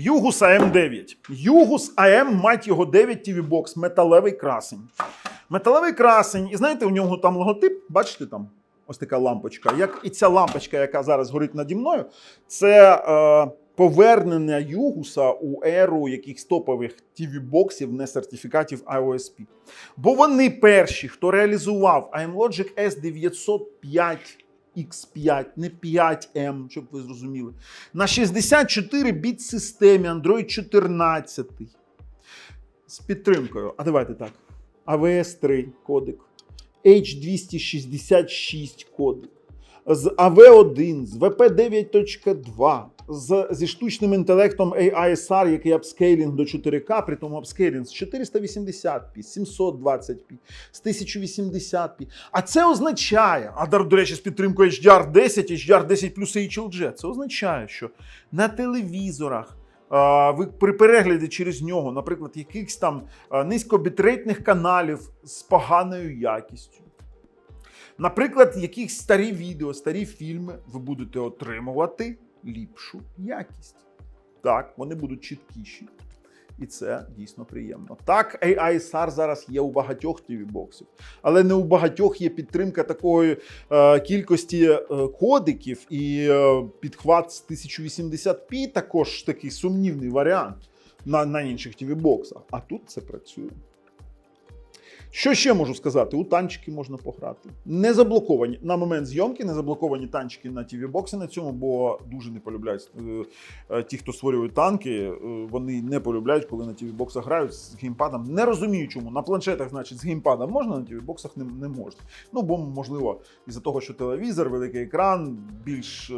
Югус АМ9. Югус АМ, мать його 9 TV Box, металевий красень. Металевий красень, і знаєте, у нього там логотип, бачите там? Ось така лампочка. Як і ця лампочка, яка зараз горить наді мною, це е, повернення Югуса у еру якихось топових TV-боксів, не сертифікатів IOSP. Бо вони перші, хто реалізував AMLogic S905 X5, не 5M, щоб ви зрозуміли, на 64 біт системі Android 14 з підтримкою. А давайте так. avs 3 кодек, H266 кодек, з AV1, з VP9.2, з, зі штучним інтелектом AISR, який апскейлінг до 4К, при тому апскейлінг з 480p, 720p, з 1080p. А це означає, а до речі, з підтримкою HDR10, HDR10 плюс HLG, це означає, що на телевізорах. Ви при перегляді через нього, наприклад, якихось там низькобітрейтних каналів з поганою якістю. Наприклад, якісь старі відео, старі фільми, ви будете отримувати ліпшу якість. Так, вони будуть чіткіші. І це дійсно приємно. Так, AISR зараз є у багатьох TV-боксів, але не у багатьох є підтримка такої е, кількості е, кодиків і е, підхват з 1080p також такий сумнівний варіант на, на інших TV-боксах. А тут це працює. Що ще можу сказати? У танчики можна пограти. Не заблоковані на момент зйомки, не заблоковані танчики на tv боксі на цьому, бо дуже не полюбляють е, е, ті, хто створює танки. е, Вони не полюбляють, коли на tv боксах грають з геймпадом. Не розумію, чому на планшетах, значить, з геймпадом можна, на tv боксах не, не можна. Ну бо можливо, із-за того, що телевізор, великий екран, більш.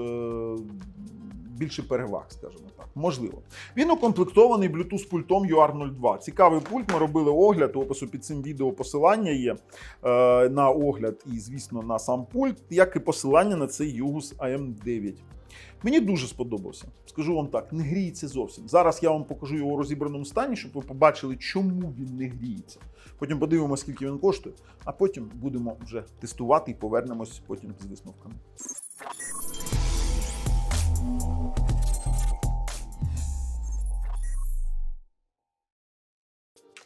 Більше переваг, скажімо так, можливо. Він укомплектований Bluetooth пультом UR02. Цікавий пульт. Ми робили огляд. У опису під цим відео посилання є е, на огляд і, звісно, на сам пульт, як і посилання на цей Yugus AM9. Мені дуже сподобався. Скажу вам так, не гріється зовсім. Зараз я вам покажу його у розібраному стані, щоб ви побачили, чому він не гріється. Потім подивимося, скільки він коштує, а потім будемо вже тестувати і повернемось потім з висновками.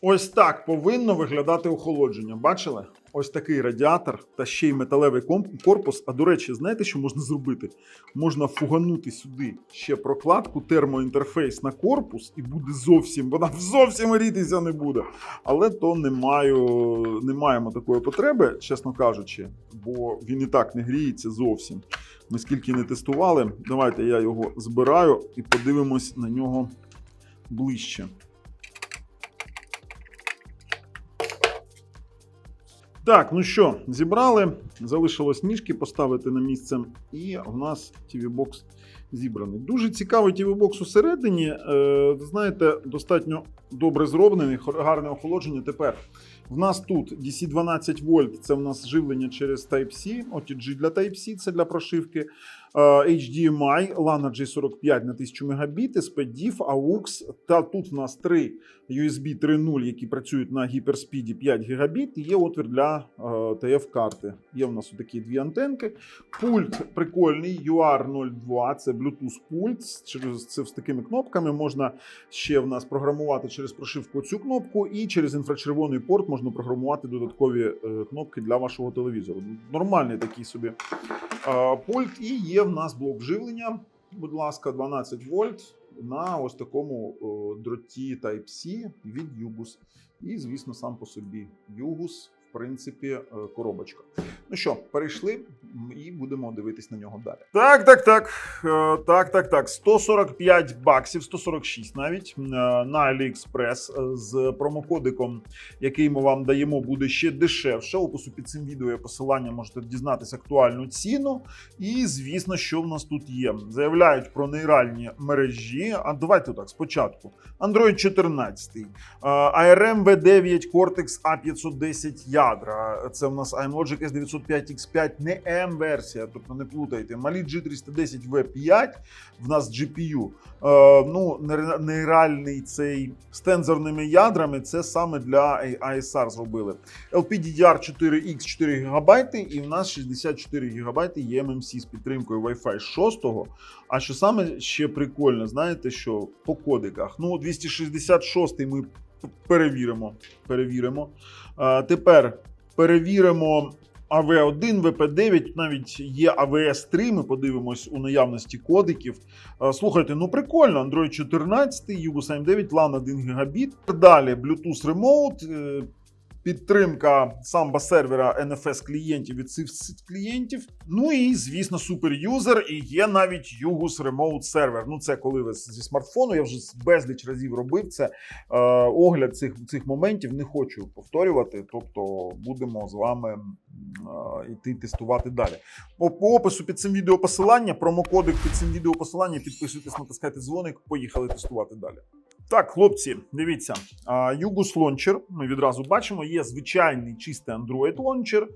Ось так повинно виглядати охолодження. Бачили? Ось такий радіатор та ще й металевий корпус. А до речі, знаєте, що можна зробити? Можна фуганути сюди ще прокладку, термоінтерфейс на корпус, і буде зовсім, вона зовсім грітися не буде. Але то не, маю, не маємо такої потреби, чесно кажучи, бо він і так не гріється зовсім. Ми скільки не тестували. Давайте я його збираю і подивимось на нього ближче. Так, ну що, зібрали. Залишилось ніжки поставити на місце, і в нас TV-бокс зібраний. Дуже цікавий TV-бокс усередині. Е, знаєте, достатньо добре зроблений, гарне охолодження. Тепер в нас тут DC 12 вольт, це в нас живлення через Type-C, OTG для Type-C, це для прошивки. Е, HDMI, LAN G45 на 1000 Мбіт, SPDIF, AUX. Та тут в нас три USB 3.0, які працюють на гіперспіді 5 Гбіт. Є отвір для е, TF-карти. Є в нас такі дві антенки. Пульт прикольний, UR02, це Bluetooth пульт через це з такими кнопками. Можна ще в нас програмувати через прошивку цю кнопку, і через інфрачервоний порт можна програмувати додаткові е, кнопки для вашого телевізору. Нормальний такий собі е, пульт. І є в нас блок живлення. Будь ласка, 12 вольт на ось такому о, дроті Type-C від Югус. І, звісно, сам по собі Югус, принципі, е, коробочка. Ну що, перейшли і будемо дивитись на нього далі. Так, так, так. Е, Так, так, так. 145 баксів, 146 навіть е, на AliExpress з промокодиком, який ми вам даємо, буде ще дешевше. Опису під цим відео є посилання, можете дізнатися актуальну ціну. І звісно, що в нас тут є. Заявляють про нейральні мережі. А давайте так спочатку. Android 14, е, ARM V9 Cortex A510 ядра. Це в нас iMlogic S905X5, не M-версія, тобто не плутайте. Малі G310V5, в нас GPU. Е, ну, нере- нереальний цей з тензорними ядрами, це саме для ASR зробили. LPDDR4X 4 ГБ, і в нас 64 ГБ є MMC з підтримкою Wi-Fi 6. А що саме ще прикольно, знаєте, що по кодиках? Ну, 266 ми перевіримо. перевіримо. Тепер перевіримо AV1, VP9, навіть є AVS3, ми подивимось у наявності кодиків. Слухайте, ну прикольно, Android 14, UBUS AM9, LAN 1 Гігабіт. Далі Bluetooth Remote, е, підтримка самбо сервера NFS клієнтів від цих клієнтів. Ну і звісно, суперюзер, і є навіть Yugus Remote сервер. Ну, це коли ви зі смартфону. Я вже безліч разів робив це. Е, огляд цих, цих моментів не хочу повторювати. Тобто будемо з вами е, йти тестувати далі. По, по опису під цим відео посилання, промокодик під цим відео посилання. Підписуйтесь, натискайте дзвоник. Поїхали тестувати далі. Так, хлопці, дивіться, югус лончер. Ми відразу бачимо, є звичайний чистий Android Launcher.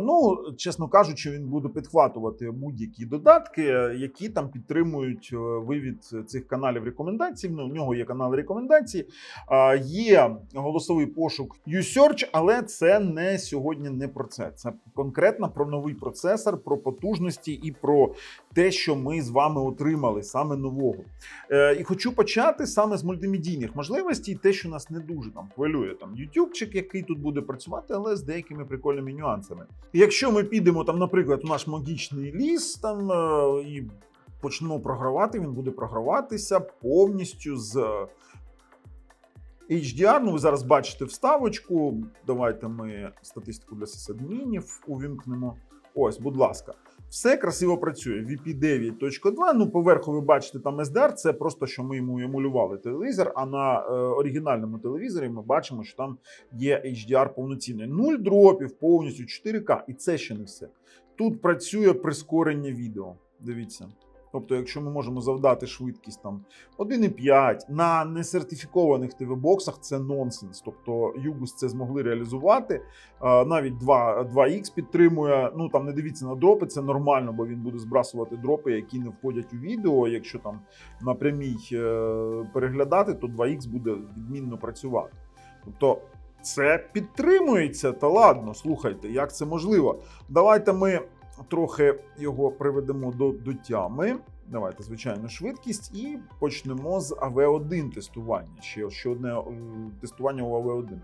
Ну, чесно кажучи, він буде підхватувати будь-які додатки, які там підтримують е, вивід цих каналів рекомендацій. Ну, в нього є канали рекомендацій. Є голосовий пошук USearch, але це не сьогодні не про це. Це конкретно про новий процесор, про потужності і про те, що ми з вами отримали саме нового. Е, і хочу почати саме з мультимедійних можливостей, те, що нас не дуже там хвилює. Там ютубчик, який тут буде працювати, але з деякими прикольними нюансами. Якщо ми підемо там, наприклад, у наш магічний ліс, там е, і почнемо програвати, він буде програватися повністю з. HDR, ну ви зараз бачите вставочку. Давайте ми статистику для сисадмінів увімкнемо. Ось, будь ласка. Все красиво працює. VP 9.2. Ну, поверху ви бачите там SDR, це просто що ми йому емулювали телевізор. А на е, оригінальному телевізорі ми бачимо, що там є HDR повноцінний. Нуль дропів, повністю 4К. І це ще не все. Тут працює прискорення відео. Дивіться. Тобто, якщо ми можемо завдати швидкість там 1,5 на несертифікованих ТВ-боксах, це нонсенс. Тобто Югус це змогли реалізувати. Навіть 2, 2X підтримує. Ну там не дивіться на дропи, це нормально, бо він буде збрасувати дропи, які не входять у відео. Якщо там на прямій е, переглядати, то 2X буде відмінно працювати. Тобто. Це підтримується, та ладно, слухайте, як це можливо. Давайте ми трохи його приведемо до, до тями. Давайте, звичайно, швидкість і почнемо з AV1 тестування. Ще, ще одне тестування у AV1.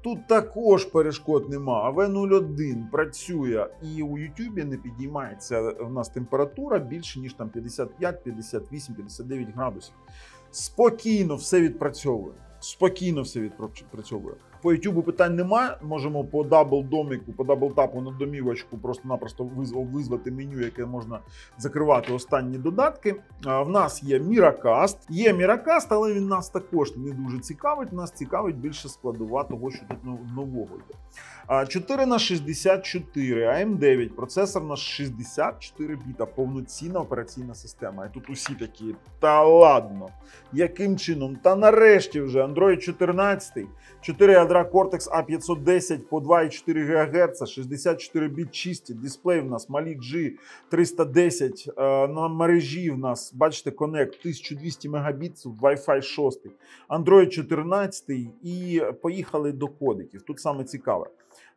Тут також перешкод нема. AV01 працює і у YouTube не підіймається в нас температура більше, ніж там 55, 58, 59 градусів. Спокійно все відпрацьовує. Спокійно все відпрацьовує. По YouTube питань немає. Можемо по дабл доміку, по дабл тапу на домівочку просто-напросто визвати меню, яке можна закривати останні додатки. В нас є Miracast. Є Miracast, але він нас також не дуже цікавить. Нас цікавить більше складова того, що тут нового йде. 4 на 64, AM9, процесор на 64 біта, повноцінна операційна система. І тут усі такі, та ладно, яким чином? Та нарешті вже Android 14, 4 ядра Cortex A510 по 2,4 ГГц, 64 біт чисті, дисплей в нас Mali G 310, е, на мережі в нас, бачите, Connect 1200 Мбіт, Wi-Fi 6, Android 14 і поїхали до кодиків. Тут саме цікаве.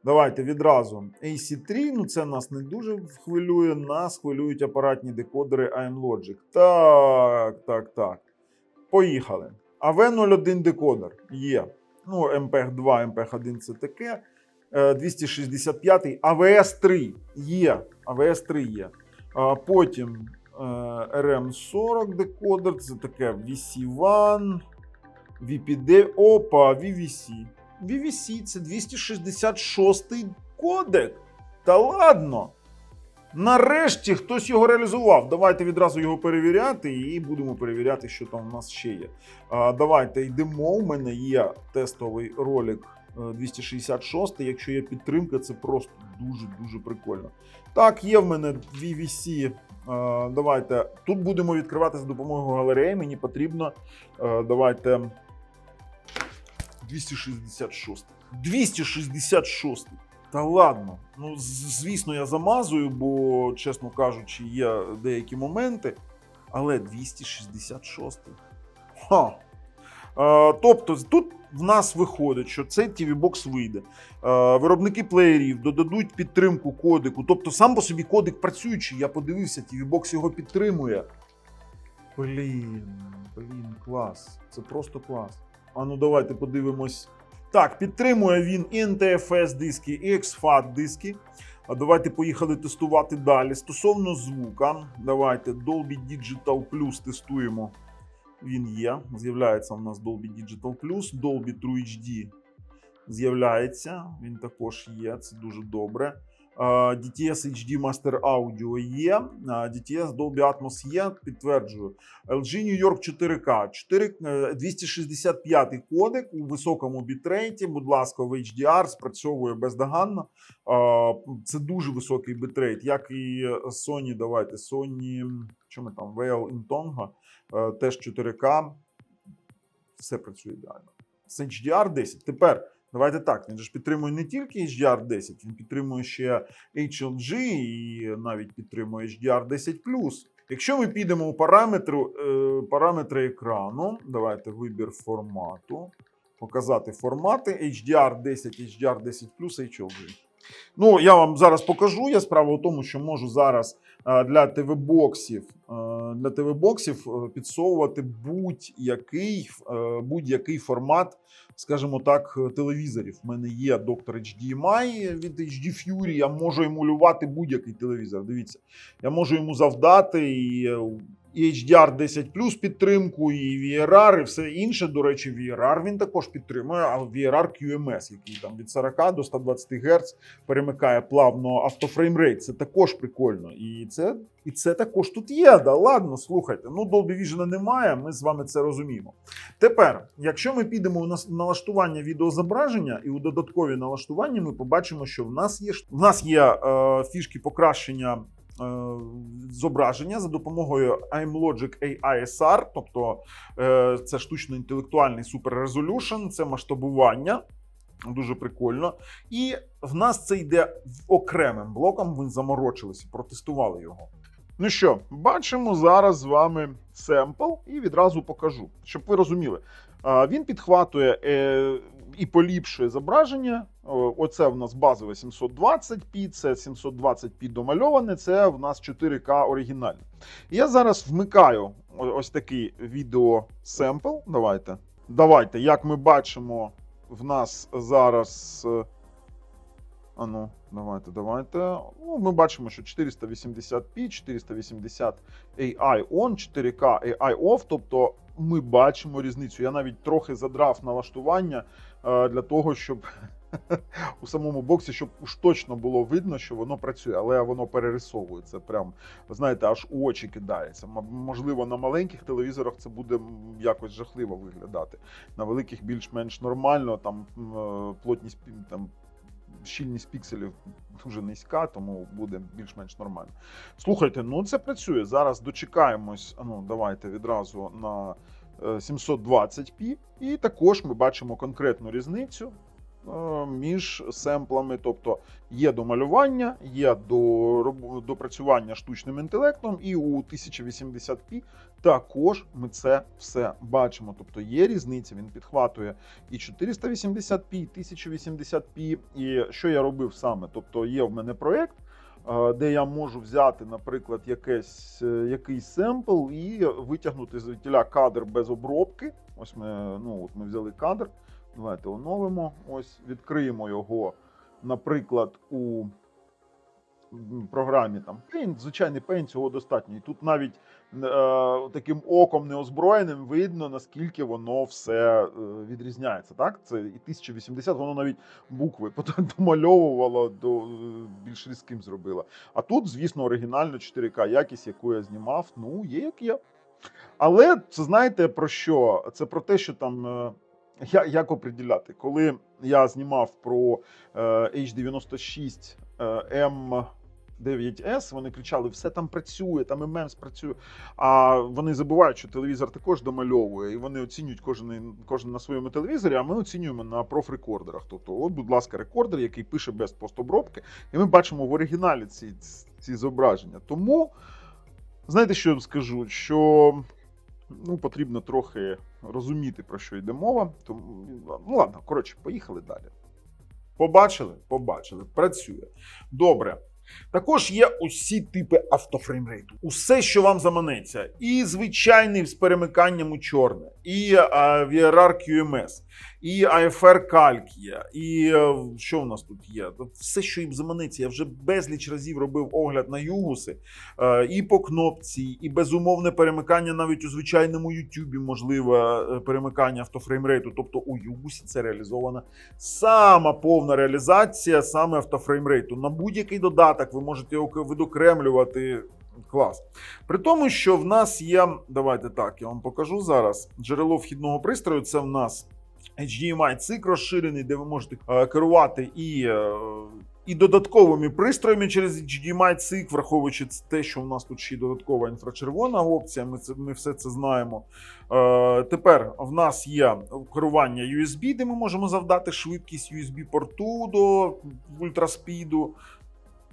Давайте відразу. AC3, ну це нас не дуже хвилює, нас хвилюють апаратні декодери iMlogic. Так, так, так. Поїхали. AV01 декодер є. Ну, MPEG 2, MPEG 1 це таке. Е, 265 AVS 3 є. AVS 3 є. Потім е, RM40 декодер, це таке VC1, VPD, опа, VVC. VVC це 266-й кодек. Та ладно. Нарешті хтось його реалізував. Давайте відразу його перевіряти і будемо перевіряти, що там у нас ще є. А, давайте йдемо. У мене є тестовий ролик е, 266. Якщо є підтримка, це просто дуже-дуже прикольно. Так, є в мене VVC. Е, Давайте тут будемо відкривати за допомогою галереї. Мені потрібно. е, Давайте 266. 266. Та ладно. Ну, звісно, я замазую, бо, чесно кажучи, є деякі моменти. Але 266. Ха. Е, тобто, тут в нас виходить, що цей TV Box вийде. Е, виробники плеєрів додадуть підтримку кодику. Тобто, сам по собі кодик працюючий. Я подивився, TV Box його підтримує. Блін, блін, клас. Це просто клас. А ну давайте подивимось. Так, підтримує він і NTFS диски, і XFAT диски. А давайте поїхали тестувати далі. Стосовно звука, давайте Dolby Digital Plus тестуємо. Він є. З'являється у нас Dolby Digital Plus, Dolby True HD з'являється. Він також є. Це дуже добре. DTS HD Master Audio є. DTS Dolby Atmos є. Підтверджую. LG New York 4K, 4, е, 265 кодек у високому бітрейті. Будь ласка, в HDR спрацьовує бездоганно. Це дуже високий бітрейт, як і Sony. Давайте Sony, що ми там? VL Intonga, е, теж 4К. Все працює ідеально. З HDR 10. Тепер давайте так. Він ж підтримує не тільки HDR 10, він підтримує ще HLG і навіть підтримує HDR 10 Якщо ми підемо у параметри, е, параметри екрану, давайте вибір формату, показати формати HDR 10, HDR 10 HLG. Ну, я вам зараз покажу. Я справа в тому, що можу зараз е, для ТВ-боксів е, для ТВ-боксів е, підсовувати будь-який, будь-який формат, скажімо так, телевізорів. У мене є доктор HDMI від HD Fury, я можу емулювати будь-який телевізор. Дивіться, я можу йому завдати і, і HDR 10 підтримку, і VRR, і все інше. До речі, VRR він також підтримує, а VRR QMS, який там від 40 до 120 Гц перемикає плавно автофреймрейт. Це також прикольно. І це, і це також тут є. Да ладно, слухайте. Ну, Dolby Vision немає, ми з вами це розуміємо. Тепер, якщо ми підемо у нас налаштування відеозображення і у додаткові налаштування, ми побачимо, що в нас є в нас є е, фішки покращення. Е, Зображення за допомогою iMlogic AISR, тобто е, це штучно-інтелектуальний Resolution, це масштабування, дуже прикольно. І в нас це йде окремим блоком. Ми заморочилися, протестували його. Ну що, бачимо зараз з вами семпл і відразу покажу, щоб ви розуміли. Він підхватує е, і поліпшує зображення. Оце в нас базове 720p, це 720p домальоване, це в нас 4К оригінальне. Я зараз вмикаю ось такий відеосемпл. Давайте. Давайте, як ми бачимо, в нас зараз. е, А ну, давайте, давайте. Ну, ми бачимо, що 480p, 480 AI on, 4K AI off. Тобто ми бачимо різницю. Я навіть трохи задрав налаштування е, для того, щоб у самому боксі, щоб уж точно було видно, що воно працює, але воно перерисовується. Прям, ви знаєте, аж у очі кидається. Можливо, на маленьких телевізорах це буде якось жахливо виглядати. На великих більш-менш нормально, там е, плотність там. Щільність пікселів дуже низька, тому буде більш-менш нормально. Слухайте, ну це працює. Зараз дочекаємось. Ну, давайте відразу на е, 720p. І також ми бачимо конкретну різницю е, між семплами. Тобто є домалювання, є до допрацювання штучним інтелектом, і у 1080p також ми це все бачимо. Тобто є різниця, він підхватує і 480p, і 1080p. І що я робив саме? Тобто є в мене проєкт, е, де я можу взяти, наприклад, якесь, е, якийсь семпл і витягнути звідтіля кадр без обробки. Ось ми, ну, от ми взяли кадр. Давайте оновимо. Ось відкриємо його, наприклад, у програмі там Paint, звичайний Paint, цього достатньо. І тут навіть таким оком неозброєним видно, наскільки воно все е, відрізняється. Так? Це і 1080, воно навіть букви домальовувало, до, е, більш різким зробило. А тут, звісно, оригінально 4К якість, яку я знімав, ну, є як є. Але це знаєте про що? Це про те, що там. е, я, як оприділяти? Коли я знімав про е, H96 е, M 9S, вони кричали: все там працює, там ММС працює. А вони забувають, що телевізор також домальовує, і вони оцінюють кожен, кожен на своєму телевізорі, а ми оцінюємо на профрекордерах. Тобто, от, будь ласка, рекордер, який пише без постобробки, і ми бачимо в оригіналі ці, ці зображення. Тому, знаєте, що я вам скажу? Що ну, потрібно трохи розуміти, про що йде мова. Тому, ну ладно, коротше, поїхали далі. Побачили? Побачили. Працює. Добре. Також є усі типи автофреймрейту. Усе, що вам заманеться. І звичайний з перемиканням у чорне, і а, VRR QMS, і AFR Calc є, і е, що в нас тут є? Все, що їм заманеться. Я вже безліч разів робив огляд на югуси, е, і по кнопці, і безумовне перемикання навіть у звичайному YouTube можливе е, перемикання автофреймрейту. Тобто у югусі це реалізована сама повна реалізація саме автофреймрейту. На будь-який додаток ви можете його видокремлювати. Клас. При тому, що в нас є, давайте так, я вам покажу зараз. Джерело вхідного пристрою це в нас HDMI цик розширений, де ви можете е, керувати і, е, і додатковими пристроями через HDMI цик, враховуючи те, що в нас тут ще й додаткова інфрачервона опція. Ми це ми все це знаємо. Е, тепер в нас є керування USB, де ми можемо завдати швидкість USB-порту до ультраспіду.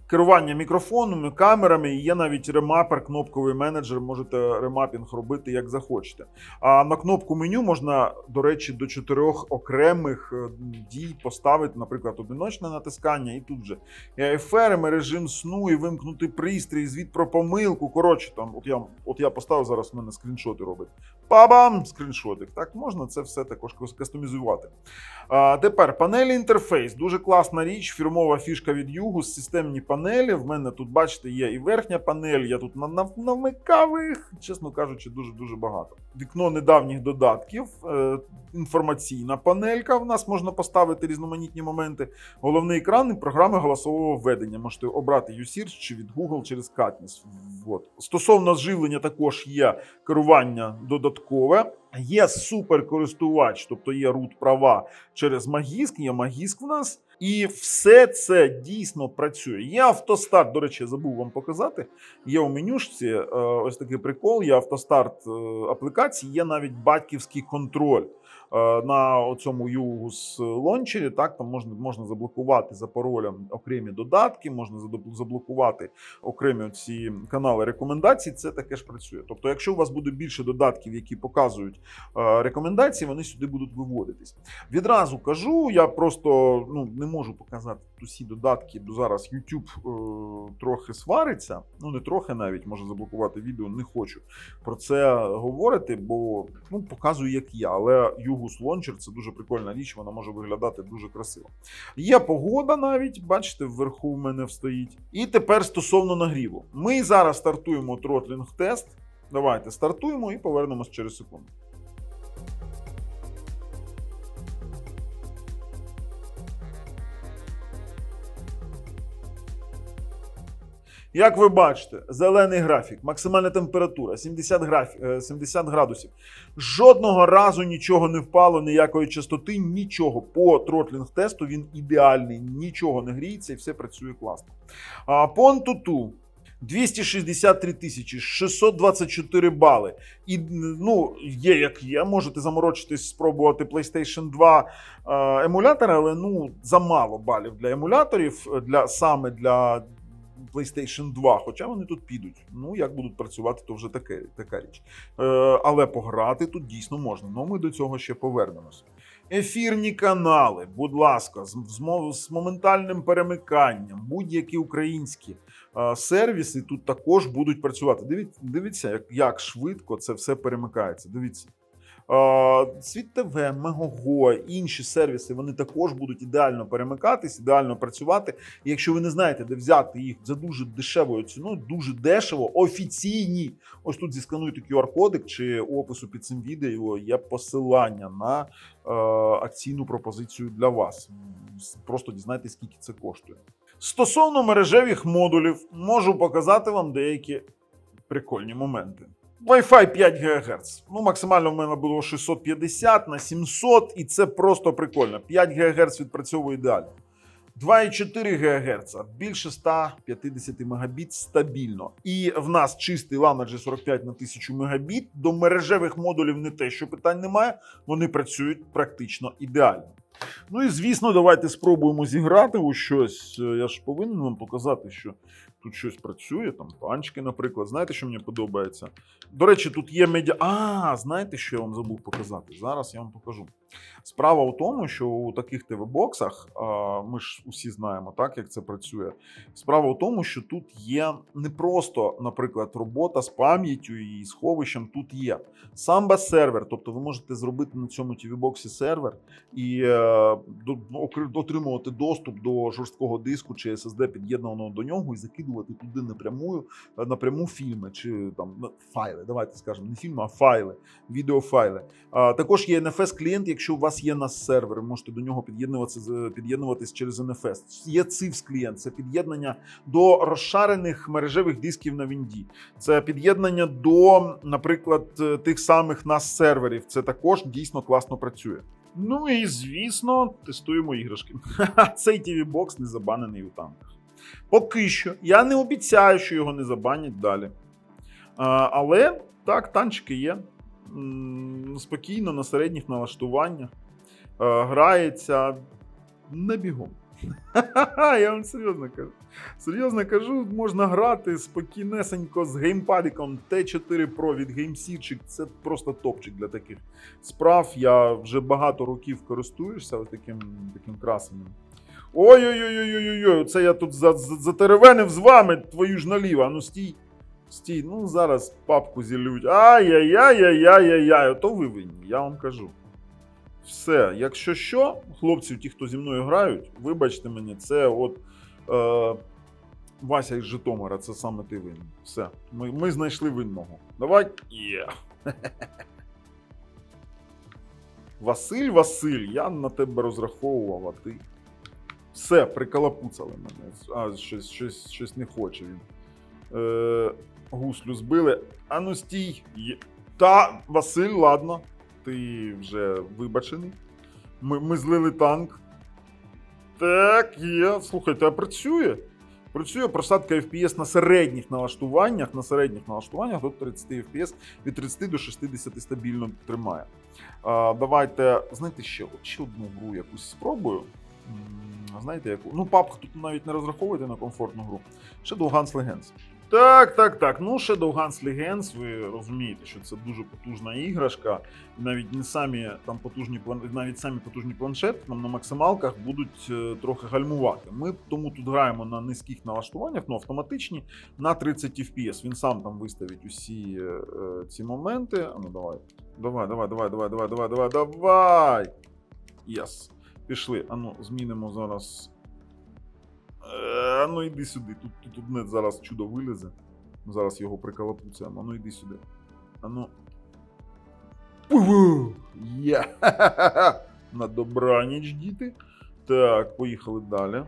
Керування мікрофонами, камерами, є навіть ремапер, кнопковий менеджер. Можете ремапінг робити як захочете. А на кнопку меню можна, до речі, до чотирьох окремих е, дій поставити, наприклад, одиночне натискання, і тут же і АФР, режим сну, і вимкнути пристрій, звіт про помилку. Коротше, там, от я, от я поставив зараз, в мене скріншоти робить. Па-бам! Скріншотик. Так, можна це все також кастомізувати. А, тепер панелі інтерфейс. Дуже класна річ, фірмова фішка від Югу, системні панелі. В мене тут, бачите, є і верхня панель, я тут на- на- їх, чесно кажучи, дуже-дуже багато. Вікно недавніх додатків, е, інформаційна панелька. В нас можна поставити різноманітні моменти. Головний екран і програми голосового введення. Можете обрати USearch чи від Google через Katniss. Вот. Стосовно живлення, також є керування додаткове. Є суперкористувач, тобто є рут права через Магіск, є Магіск в нас. І все це дійсно працює. Є автостарт, до речі, забув вам показати. Є у менюшці е, ось такий прикол, є автостарт е, аплікації, є навіть батьківський контроль. Е, На цьому Югус лончері так там можна можна заблокувати за паролем окремі додатки, можна заблокувати окремі ці канали рекомендацій. Це таке ж працює. Тобто, якщо у вас буде більше додатків, які показують е, рекомендації, вони сюди будуть виводитись. Відразу кажу, я просто ну не можу показати усі додатки, бо зараз YouTube е, трохи свариться. Ну не трохи навіть може заблокувати відео. Не хочу про це говорити, бо ну показую, як я. Але Югус Launcher це дуже прикольна річ, вона може виглядати дуже красиво. Є погода навіть, бачите, вверху в мене стоїть. І тепер стосовно нагріву. Ми зараз стартуємо тротлінг тест. Давайте стартуємо і повернемось через секунду. Як ви бачите, зелений графік, максимальна температура 70, графі... е, 70 градусів. Жодного разу нічого не впало, ніякої частоти, нічого. По тротлінг тесту він ідеальний, нічого не гріється і все працює класно. А по Antutu 263 тисячі, 624 бали. І ну, є як є. Можете заморочитись, спробувати PlayStation 2 е, емулятор, але ну замало балів для емуляторів, е, для саме для PlayStation 2, хоча вони тут підуть. Ну, як будуть працювати, то вже таке, така річ. Е, але пограти тут дійсно можна. Ну, ми до цього ще повернемося. Ефірні канали, будь ласка, з, з, з моментальним перемиканням, будь-які українські е, сервіси тут також будуть працювати. Дивіться, як, як швидко це все перемикається. Дивіться. Світ ТВ, Мегого, інші сервіси вони також будуть ідеально перемикатись, ідеально працювати. І якщо ви не знаєте, де взяти їх за дуже дешевою ціною, дуже дешево, офіційні. Ось тут зіскануйте QR-кодик чи опису під цим відео є посилання на е, акційну пропозицію для вас. Просто дізнайтесь, скільки це коштує. Стосовно мережевих модулів, можу показати вам деякі прикольні моменти. Wi-Fi 5 ГГц. Ну, максимально в мене було 650 на 700, і це просто прикольно. 5 ГГц відпрацьовує ідеально. 2,4 ГГц, більше 150 Мбіт стабільно. І в нас чистий LAN G45 на 1000 Мбіт. До мережевих модулів не те, що питань немає. Вони працюють практично ідеально. Ну і звісно, давайте спробуємо зіграти у щось. Е, Я ж повинен вам показати, що тут щось працює, там панчики, наприклад. Знаєте, що мені подобається? До речі, тут є медіа. А, знаєте, що я вам забув показати? Зараз я вам покажу. Справа у тому, що у таких ТВ-боксах, ми ж усі знаємо, так, як це працює. Справа у тому, що тут є не просто, наприклад, робота з пам'яттю і сховищем. Тут є самба сервер, тобто ви можете зробити на цьому TV-боксі сервер і е, отримувати доступ до жорсткого диску чи SSD, під'єднаного до нього, і закидувати туди напряму, е, напряму фільми чи там файли. Давайте скажемо, не фільми, а файли, відеофайли. Також є NFS клієнт. Якщо у вас є NAS сервер, ви можете до нього під'єднуватися під'єднуватись через NFS. Є CIFS клієнт, це під'єднання до розшарених мережевих дисків на Вінді. Це під'єднання до, наприклад, тих самих NAS серверів. Це також дійсно класно працює. Ну і звісно, тестуємо іграшки. Цей TV бокс не забанений у танках. Поки що я не обіцяю, що його не забанять далі. А, але так, танчики є. Спокійно на середніх налаштуваннях. Е, Грається не бігом. Я вам серйозно кажу. Серйозно кажу, можна грати спокійнесенько з геймпадиком T4 Pro від GameSearch. Це просто топчик для таких справ. Я вже багато років користуюся ось таким, таким красенням. Ой-ой-ой-ой-ой-ой, це я тут за- за- затеревенив з вами, твою ж наліво. Ну стій. Стій, ну зараз папку зілють. Ай-яй-яй-яй-яй-яй. Ото ви винні, я вам кажу. Все, якщо що, хлопці, ті, хто зі мною грають, вибачте мені, це от е, Вася із Житомира, це саме ти винен. Все, ми, ми знайшли винного. Давай. Є. Василь, Василь, я на тебе розраховував, а ти. Все, прикалапуцали мене. А, щось, щось, щось не хоче він. Е, гуслю збили. А ну стій. Та, Василь, ладно. Ти вже вибачений. Ми, ми злили танк. Так, є. Слухайте, а працює? Працює просадка FPS на середніх налаштуваннях. На середніх налаштуваннях до 30 FPS від 30 до 60 стабільно тримає. А, давайте, знаєте, ще, ще одну гру якусь спробую. Знаєте, яку? Ну, пап тут навіть не розраховуйте на комфортну гру. Shadow Guns Legends. Так, так, так. Ну, Shadow Guns Legends, ви розумієте, що це дуже потужна іграшка. І навіть не самі там потужні навіть самі потужні планшети там на максималках будуть е, трохи гальмувати. Ми тому тут граємо на низьких налаштуваннях, ну автоматичні, на 30 FPS. Він сам там виставить усі е, е, ці моменти. А ну давай. Давай, давай, давай, давай, давай, давай, давай, давай. Єс. Пішли. Ану, змінимо зараз. Е, Ану, йди сюди. Тут, тут одне зараз чудо вилізе. Ми зараз його прикалапуцяємо. Ану, йди сюди. Ану. Пу! Є! На добраніч, діти. Так, поїхали далі.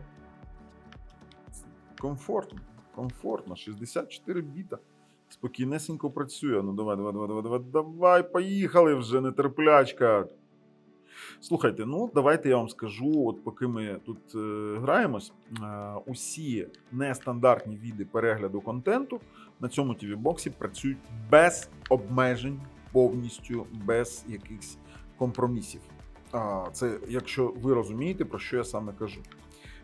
Комфортно. Комфортно. 64 біта. Спокійнесенько працює. Ну давай, давай, давай, давай, давай, поїхали вже, нетерплячка. Слухайте, ну давайте я вам скажу, от поки ми тут е, граємось, е, усі нестандартні віди перегляду контенту на цьому tv боксі працюють без обмежень, повністю без якихось компромісів. А, це якщо ви розумієте, про що я саме кажу.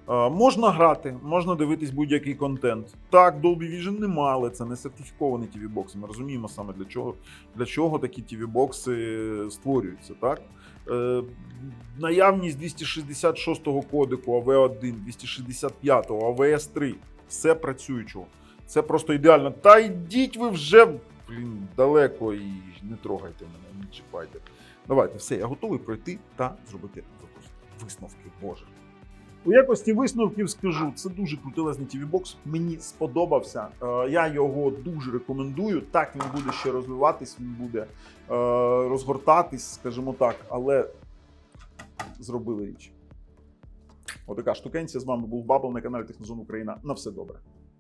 Е, Можна грати, можна дивитись будь-який контент. Так, Dolby Vision нема, але це не сертифіковані tv бокси Ми розуміємо саме для чого, для чого такі tv бокси створюються. Так? Е, наявність 266-го кодеку АВ1, 265-го, АВС3, все працюючого. Це просто ідеально. Та йдіть ви вже блін, далеко і не трогайте мене, не чіпайте. Давайте, все, я готовий пройти та зробити. Висновки, Боже. У якості висновків скажу, це дуже крутилезний tv бокс Мені сподобався. Е, Я його дуже рекомендую. Так він буде ще розвиватись, він буде е, розгортатись, скажімо так, але зробили річ. Отака штукенція. З вами був Бабл на каналі Технозон Україна. На все добре.